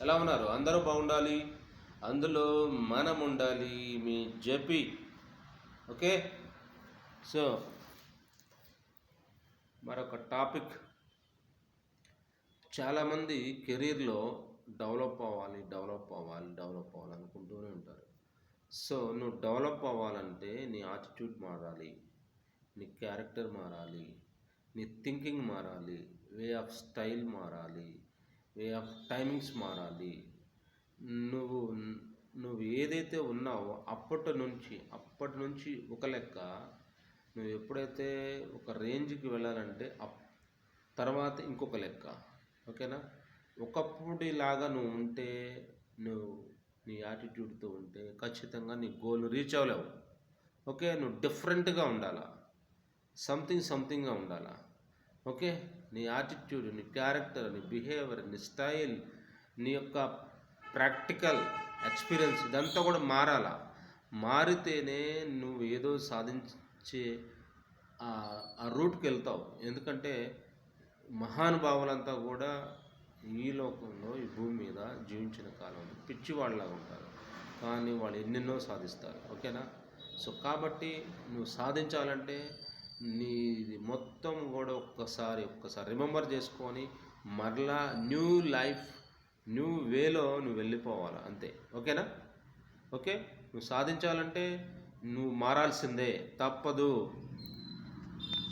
ఎలా ఉన్నారు? అందరూ బాగుండాలి? అందులో మనం ఉండాలి మీ జపి. ఓకే? సో మరొక టాపిక్. చాలామంది కెరీర్లో డెవలప్ అవ్వాలి డెవలప్ అవ్వాలి డెవలప్ అవ్వాలి అనుకుంటూనే ఉంటారు. సో నువ్వు డెవలప్ అవ్వాలంటే నీ ఆటిట్యూడ్ మారాలి నీ క్యారెక్టర్ మారాలి నీ థింకింగ్ మారాలి వే ఆఫ్ స్టైల్ మారాలి వే ఆఫ్ టైమింగ్స్ మారాలి. నువ్వు నువ్వు ఏదైతే ఉన్నావో అప్పటి నుంచి అప్పటి నుంచి ఒక లెక్క నువ్వు ఎప్పుడైతే ఒక రేంజ్కి వెళ్ళాలంటే అప్ తర్వాత ఇంకొక లెక్క. ఓకేనా? ఒకప్పుడులాగా నువ్వు ఉంటే నువ్వు నీ యాటిట్యూడ్తో ఉంటే ఖచ్చితంగా నీ గోల్ రీచ్ అవ్వలేవు. ఓకే? నువ్వు డిఫరెంట్గా ఉండాలా. సంథింగ్ సంథింగ్గా ఉండాలా. ఓకే? నీ యాటిట్యూడ్ నీ క్యారెక్టర్ నీ బిహేవియర్ నీ స్టైల్ నీ యొక్క ప్రాక్టికల్ ఎక్స్పీరియన్స్ ఇదంతా కూడా మారాలా? మారితేనే నువ్వు ఏదో సాధించే ఆ- రూట్కి వెళ్తావు. ఎందుకంటే మహానుభావులంతా కూడా ఈ లోకంలో ఈ భూమి మీద జీవించిన కాలం. పిచ్చివాళ్ళలాగా ఉంటారు. కానీ వాళ్ళు ఎన్నెన్నో సాధిస్తారు. ఓకేనా? సో కాబట్టి నువ్వు సాధించాలంటే నీ ఒకసారి ఒక్కసారి ఒక్కసారి రిమెంబర్ చేసుకొని మరలా న్యూ లైఫ్ న్యూ వేలో నువ్వు వెళ్ళిపోవాలి అంతే. ఓకేనా? ఓకే? నువ్వు సాధించాలంటే నువ్వు మారాల్సిందే. తప్పదు.